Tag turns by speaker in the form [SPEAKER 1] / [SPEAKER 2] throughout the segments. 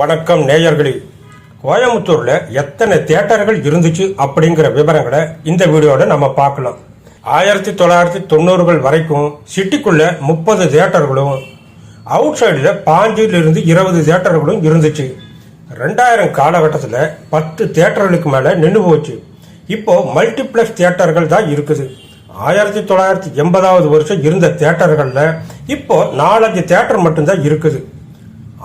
[SPEAKER 1] வணக்கம் நேயர்களே. கோயம்புத்தூர்ல எத்தனை தியேட்டர்கள் இருந்துச்சு அப்படிங்கிற விவரங்களை இந்த வீடியோட நம்ம பார்க்கலாம். ஆயிரத்தி தொள்ளாயிரத்தி தொண்ணூறுகள் வரைக்கும் சிட்டிக்குள்ள முப்பது தியேட்டர்களும் அவுட் சைடில் பாஞ்சிலிருந்து இருபது தியேட்டர்களும் இருந்துச்சு. ரெண்டாயிரம் காலகட்டத்தில் பத்து தியேட்டர்களுக்கு மேலே நின்று போச்சு. இப்போ மல்டிப்ளெக்ஸ் தியேட்டர்கள் தான் இருக்குது. ஆயிரத்தி தொள்ளாயிரத்தி எண்பதாவது வருஷம் இருந்த தியேட்டர்களில் இப்போ நாலஞ்சு தியேட்டர் மட்டும்தான் இருக்குது.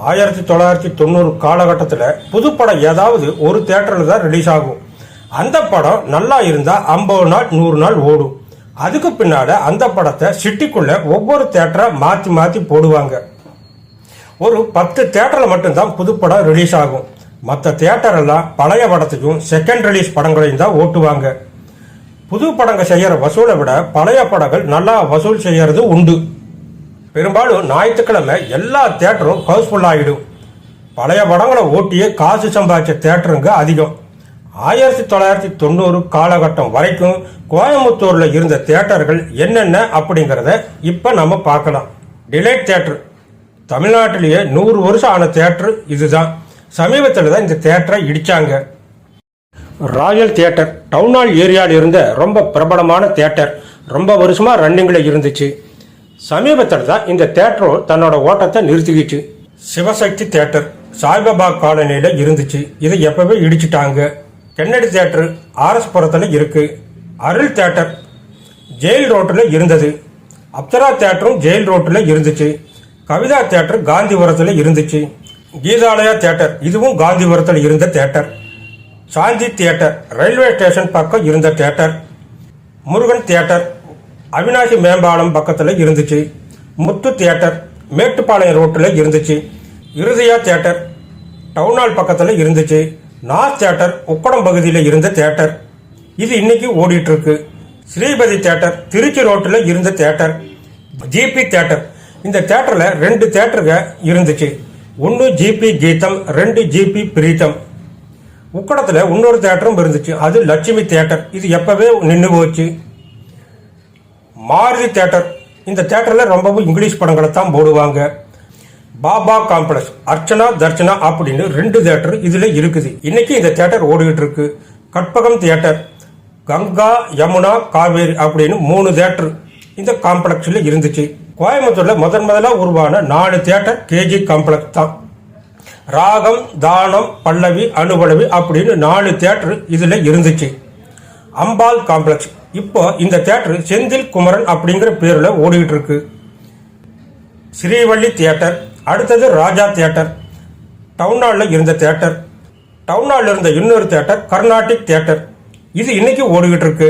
[SPEAKER 1] ஆயிரத்தி தொள்ளாயிரத்தி தொண்ணூறு காலகட்டத்தில் புதுப்படம் ஏதாவது ஒரு தேட்டரில் தான் ரிலீஸ் ஆகும். அந்த படம் நல்லா இருந்தால் ஐம்பது நாள் நூறு நாள் ஓடும். அதுக்கு பின்னால் அந்த படத்தை சிட்டிக்குள்ளே ஒவ்வொரு தேட்டரை மாற்றி மாற்றி போடுவாங்க. ஒரு பத்து தேட்டரில் மட்டும்தான் புதுப்படம் ரிலீஸ் ஆகும். மற்ற தேட்டரெல்லாம் பழைய படத்தையும் செகண்ட் ரிலீஸ் படங்களையும் தான் ஓட்டுவாங்க. புது படங்கள் செய்கிற வசூலை விட பழைய படங்கள் நல்லா வசூல் செய்கிறது உண்டு. பெரும்பாலும் ஞாயிற்றுக்கிழமை எல்லா தேட்டரும் ஹவுஸ்ஃபுல் ஆகிடும் பழைய படங்களை ஓட்டியே காசு சம்பாதிச்ச தேட்டருங்க அதிகம். ஆயிரத்தி தொள்ளாயிரத்தி தொண்ணூறு காலகட்டம் வரைக்கும் கோயம்புத்தூரில் இருந்த தேட்டர்கள் என்னென்ன அப்படிங்கிறத இப்போ நம்ம பார்க்கலாம். டிலைட் தேட்டர் தமிழ்நாட்டிலேயே நூறு வருஷம் ஆன தேட்டர் இதுதான். சமீபத்தில் தான் இந்த தேட்டரை இடித்தாங்க ராயல் தேட்டர் டவுன் ஹால் ஏரியாவில் இருந்த ரொம்ப பிரபலமான தேட்டர் ரொம்ப வருஷமாக ரன்னிங்கில் இருந்துச்சு. சமீபத்தில் தான் இந்த தேட்டரும் தன்னோட ஓட்டத்தை நிறுத்திக்கிச்சு. சிவசக்தி தேட்டர் சாய்பாபா காலனியில் இருந்துச்சு. இதை எப்பவே இடிச்சிட்டாங்க. கென்னடி தேட்டர் ஆர்எஸ் புறத்தில் இருக்கு. அருள் தேட்டர் ஜெயில் ரோட்டில் இருந்தது. அப்சரா தேட்டரும் ஜெயில் ரோட்டில் இருந்துச்சு. கவிதா தேட்டர் காந்திபுரத்தில் இருந்துச்சு. கீதாலயா தேட்டர் இதுவும் காந்திபுரத்தில் இருந்த theatre. Shanti theatre railway station பக்கம் இருந்த தேட்டர். முருகன் தியேட்டர் அவினாசி மேம்பாலம் பக்கத்தில் இருந்துச்சு. முத்து தியேட்டர் மேட்டுப்பாளையம் ரோட்டில் இருந்துச்சு. இருதயா தியேட்டர் டவுனால் பக்கத்தில் இருந்துச்சு. நார்த் தியேட்டர் உக்கடம் பகுதியில் இருந்த தியேட்டர். இது இன்னைக்கு ஓடிட்டு இருக்கு ஸ்ரீபதி தியேட்டர் திருச்சி ரோட்டில் இருந்த தியேட்டர். GB theatre. இந்த தியேட்டரில் ரெண்டு தியேட்டருங்க இருந்துச்சு. ஒன்று ஜிபி கீதம் ரெண்டு ஜிபி பிரீத்தம். உக்கடத்தில் இன்னொரு தேட்டரும் இருந்துச்சு. அது லட்சுமி தேட்டர் இது எப்பவே நின்று போச்சு. மாருதி தேட்டர் இந்த தேட்டரில் ரொம்பவும் இங்கிலீஷ் படங்களை தான் போடுவாங்க. பாபா காம்ப்ளெக்ஸ் அர்ச்சனா தர்ச்சனா அப்படின்னு ரெண்டு தேட்டர் இதில் இருக்குது. இன்னைக்கு இந்த தேட்டர் ஓடிக்கிட்டு இருக்கு. கற்பகம் தேட்டர் கங்கா யமுனா காவேரி அப்படின்னு மூணு தேட்டர் இந்த காம்ப்ளெக்ஸில் இருந்துச்சு. கோயம்புத்தூரில் முதன் முதலாக உருவான நாலு தேட்டர் கேஜி காம்ப்ளெக்ஸ் தான். ராகம் தானம் பல்லவி அனுபலவி அப்படின்னு நாலு தேட்டர் இதில் இருந்துச்சு. அம்பாள் காம்ப்ளெக்ஸ் இப்போ இந்த தேட்டர் செந்தில் குமரன் அப்படிங்கிற பேரில் ஓடிக்கிட்டு இருக்கு ஸ்ரீவள்ளி தியேட்டர் அடுத்தது ராஜா தியேட்டர் டவுன்ஹாலில் இருந்த தியேட்டர் டவுன்ஹாலில் இருந்த இன்னொரு தியேட்டர் கர்நாடிக் தியேட்டர். இது இன்னைக்கு ஓடிக்கிட்டு இருக்கு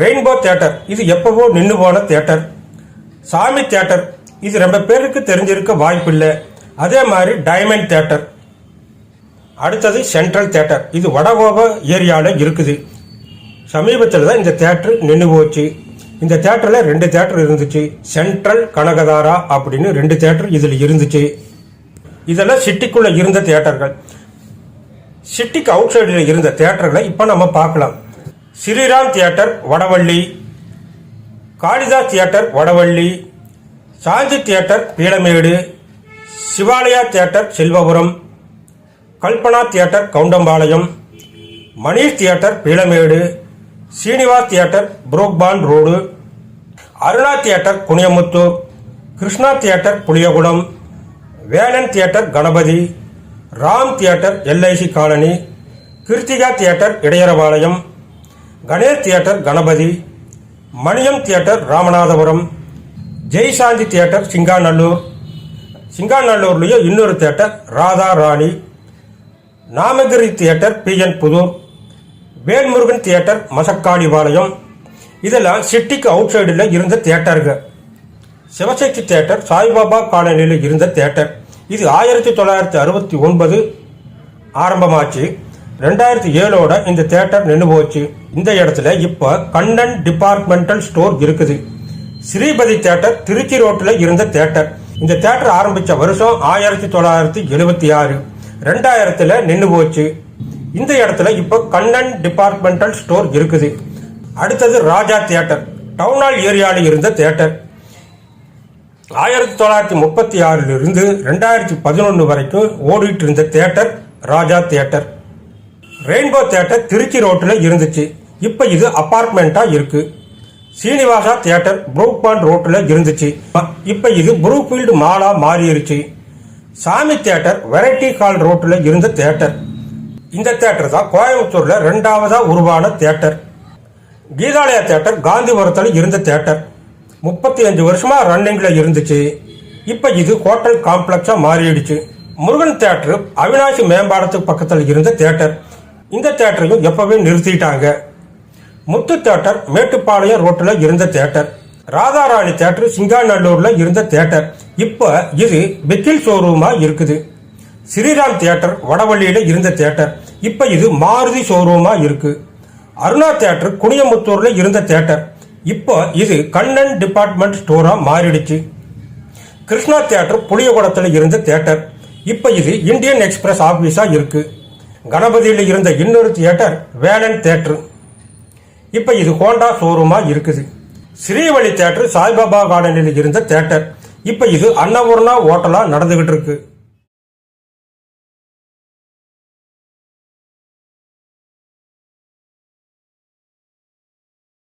[SPEAKER 1] ரெயின்போ தியேட்டர் இது எப்பவோ நின்று போன தியேட்டர். சாமி தியேட்டர் இது ரொம்ப பேருக்கு தெரிஞ்சிருக்க வாய்ப்பில்லை. அதே மாதிரி டைமண்ட் தியேட்டர் அடுத்தது சென்ட்ரல் தியேட்டர் இது வடகோப ஏரியாவில் இருக்குது. சமீபத்தில் தான் இந்த தேட்டர் நின்று போச்சு. இந்த தேட்டரில் ரெண்டு தேட்டர் இருந்துச்சு. சென்ட்ரல் கனகதாரா அப்படின்னு ரெண்டு தேட்டர் இதில் இருந்துச்சு. இதெல்லாம் சிட்டிக்குள்ளே இருந்த தேட்டர்கள். சிட்டிக்கு அவுட் சைடில் இருந்த தேட்டர்களை இப்போ நம்ம பார்க்கலாம். Sriram theatre Vadavalli. Kalidas theatre Vadavalli. Shanti theatre Peelamedu. Sivalaya theatre Selvapuram. Kalpana theatre Goundampalayam. Manish theatre Peelamedu. Srinivas theatre Brooke Bond road Aruna theatre Kuniyamuthur Krishna theatre Puliyakulam Velan theatre Ganapathy Ram theatre LIC colony Kiruthika theatre Idayarpalayam Ganesh theatre Ganapathy Maniyam theatre Ramanathapuram Jaishanthi theatre Singanallur சிங்காநல்லூர்லேயே இன்னொரு theatre Radha Rani Namagiri theatre P N Pudur Velmurugan theatre Masakkalipalayam இதெல்லாம் சிட்டிக்கு out சைடில் இருந்த தியேட்டருங்க. Sivasakthi theatre Saibaba காலனியில் இருந்த theatre. இது ஆயிரத்தி தொள்ளாயிரத்தி அறுபத்தி ஒன்பது ஆரம்பமாச்சு. ரெண்டாயிரத்தி ஏழோட இந்த தியேட்டர் நின்று போச்சு. இந்த இடத்துல இப்போ கண்ணன் டிபார்ட்மெண்டல் ஸ்டோர் இருக்குது. ஸ்ரீபதி தியேட்டர் திருச்சி ரோட்டில் இருந்த தியேட்டர். இந்த தியேட்டர் ஆரம்பித்த வருஷம் ஆயிரத்தி தொள்ளாயிரத்தி எழுபத்தி ஆறு. ரெண்டாயிரத்தில் நின்று போச்சு. இந்த இடத்துல இப்போ கண்ணன் டிபார்ட்மெண்டல் ஸ்டோர் இருக்குது. அடுத்தது ராஜா தியேட்டர். டவுன் ஹால் ஏரியாவில் இருந்த தியேட்டர். ஆயிரத்தி தொள்ளாயிரத்தி முப்பத்தி ஆறிலிருந்து ரெண்டாயிரத்தி பதினொன்று வரைக்கும் ஓடிட்டு இருந்த theatre Raja theatre. Rainbow theatre Trichy ரோட்டில் இருந்துச்சு. இப்போ இது அப்பார்ட்மெண்ட்டாக இருக்கு. சீனிவாசா தியேட்டர் புரூக்பாண்ட் ரோட்டில் இருந்துச்சு. இப்போ இது ப்ரூஃபீல்டு மாலாக மாறிடுச்சு சாமி தியேட்டர் வெரைட்டி ஹால் ரோட்டில் இருந்த தியேட்டர். இந்த தேட்டர் தான் கோயம்புத்தூரில் ரெண்டாவதா உருவான தேட்டர் கீதாலயா தேட்டர் காந்திபுரத்தில் இருந்த தேட்டர் முப்பத்தி அஞ்சு வருஷமா ரன்னிங்ல இருந்துச்சு. இப்ப இது ஹோட்டல் காம்ப்ளெக்ஸா மாறிடுச்சு. முருகன் தேட்டர் அவினாசி மேம்பாலத்துக்கு பக்கத்தில் இருந்த தேட்டர் இந்த தேட்டரையும் எப்பவே நிறுத்திட்டாங்க. முத்து தேட்டர் மேட்டுப்பாளையம் ரோட்டில் இருந்த தேட்டர் ராதாராணி தேட்டர் சிங்காநல்லூர்ல இருந்த தேட்டர் இப்ப இது பெக்கில் ஷோரூமா இருக்குது. ஸ்ரீராம் தியேட்டர் வடவள்ளியில இருந்த தியேட்டர். இப்போ இது மாருதி ஷோரூமாக இருக்குது அருணா தியேட்டர் குனியமுத்தூரில் இருந்த தேட்டர் இப்போ இது கண்ணன் டிபார்ட்மெண்ட் ஸ்டோராக மாறிடுச்சு. கிருஷ்ணா தேட்டர் புளியகுடத்தில் இருந்த தேட்டர் இப்போ இது இந்தியன் எக்ஸ்பிரஸ் ஆஃபீஸாக இருக்குது கணபதியில் இருந்த இன்னொரு தியேட்டர் வேலன் தேட்ரு இப்போ இது ஹோண்டா ஷோரூமாக இருக்குது. ஸ்ரீவழி தேட்டர் சாய்பாபா கார்டனில் இருந்த தேட்டர் இப்போ இது அன்னபூர்ணா ஹோட்டலாக நடந்துகிட்டு இருக்கு.